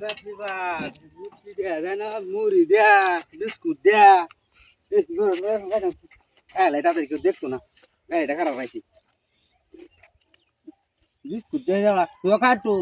বাপরে বাপ মুচি দেয়া যায় না, মুড়ি দেয়া, বিস্কুট দেয়া। গরম হ্যাঁ তাড়াতাড়ি কেউ দেখতো না। গাড়িটা খারাপ রাখি বিস্কুট দিয়ে তুই কাটু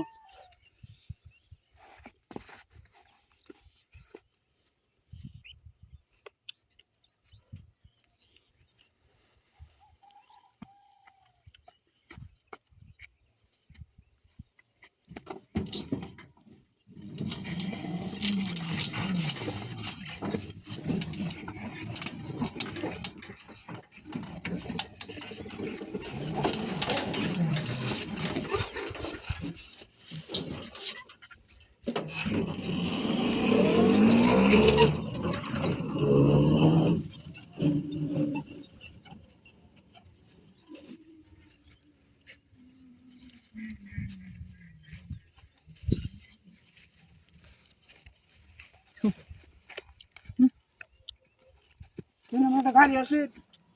গাড়ি আছে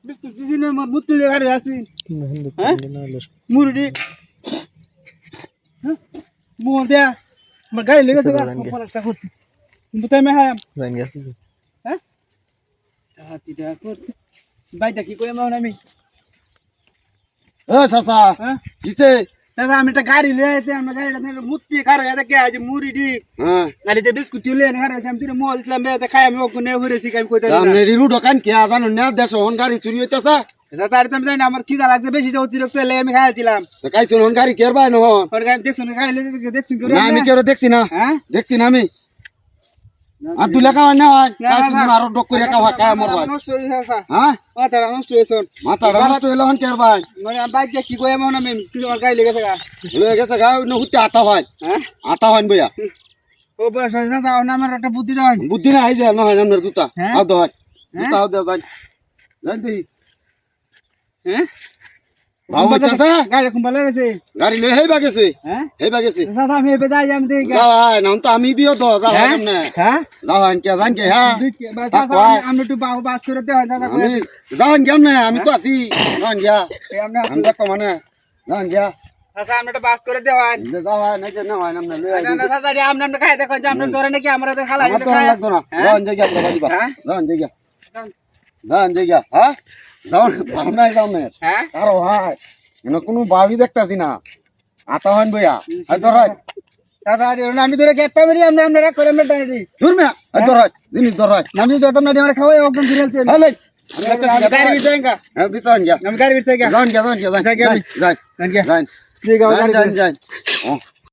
বিস্কুট দিছি না আমার মুত্তি গাড়ি আছে। হ্যাঁ? মুরুডি। মুহ দেয়া। আমার গাড়ি লেগে তো একটা করছি। কিন্তু তাই হ্যাঁ হ্যাঁ? হাতি দেয়া করছে। বাইটা কি কই আমার আমি? এ চাচা হ্যাঁ? কিসে? দাদা আমি একটা গাড়ি লিয়ে আইছি আমার গাড়িটা নিয়ে মুত্তি খারাপ এটা কে আছে মুড়িডি হ্যাঁ। গাড়িতে বিস্কুট লিয়ে খারাপ আমি তিনে মোল দিলাম খাই আমি ওখানে ঘুরেছি আমি কইতে সামনে দোকান কে আদান না দেশ হন গাড়ি চুরি হইতাছে? তার আমি জানি না, আমার খিদা লাগছে বেশি যে অতিরিক্ত এলে আমি খাইছিলাম হন গাড়ি কের বাই নহন পরে আমি দেখছ না খাইলে দেখছি করে না আমি কেউ দেখছি না? হ্যাঁ? দেখছি না আমি। আর দুই লেখা হয় না হয়। আরও ডক করে ভাই নষ্ট হয়ে গেছে হ্যাঁ? মাথাটা নষ্ট হয়েছে মাথা নষ্ট হইল হন কের ভাই মানে বাইক কি কই এমন আমি তুই আমার গাড়ি লেগেছে গা। হুতে আতা হয়। হ্যাঁ? আতা হয় বইয়া। ও বয়স হয়েছে না যাও না আমার একটা বুদ্ধি দাও বুদ্ধি না হয় নামের জুতা। হ্যাঁ? আও হ্যাঁ? জুতা আও যাই দেই হ্যাঁ আমি বিও তো আমি তো আছি। মানে। আমরা হয়। খাই দেখো আমরা ধরে নাকি আমরা তো খালাই আমার তো ভালো লাগতো না হ্যাঁ? যান যে গিয়া বাবা দিবা হ্যাঁ? যান যে গিয়া যান যে গিয়া হ্যাঁ যান ভাবনা যাও না। হ্যাঁ আরও ভাই এনে কোনো বাবি দেখতাছি না। আতা হন বইয়া। আই ধর হয় দাদা রে আমি ধরে খেতে পারি আমরা আমরা রাখ করে আমরা টানি দূর মিয়া আই ধর হয় জিনিস ধর হয় আমি যত না আমরা খাওয়াই একদম ফিরেছে হলে আমি দেখতাছি গাড়ি বিট যাই হ্যাঁ বিছান গিয়া। আমি গাড়ি বিট যাই যান গিয়া যান গিয়া যান গিয়া যান যান গিয়া যান ঠিক আছে যান গাড়ি যান যান ও।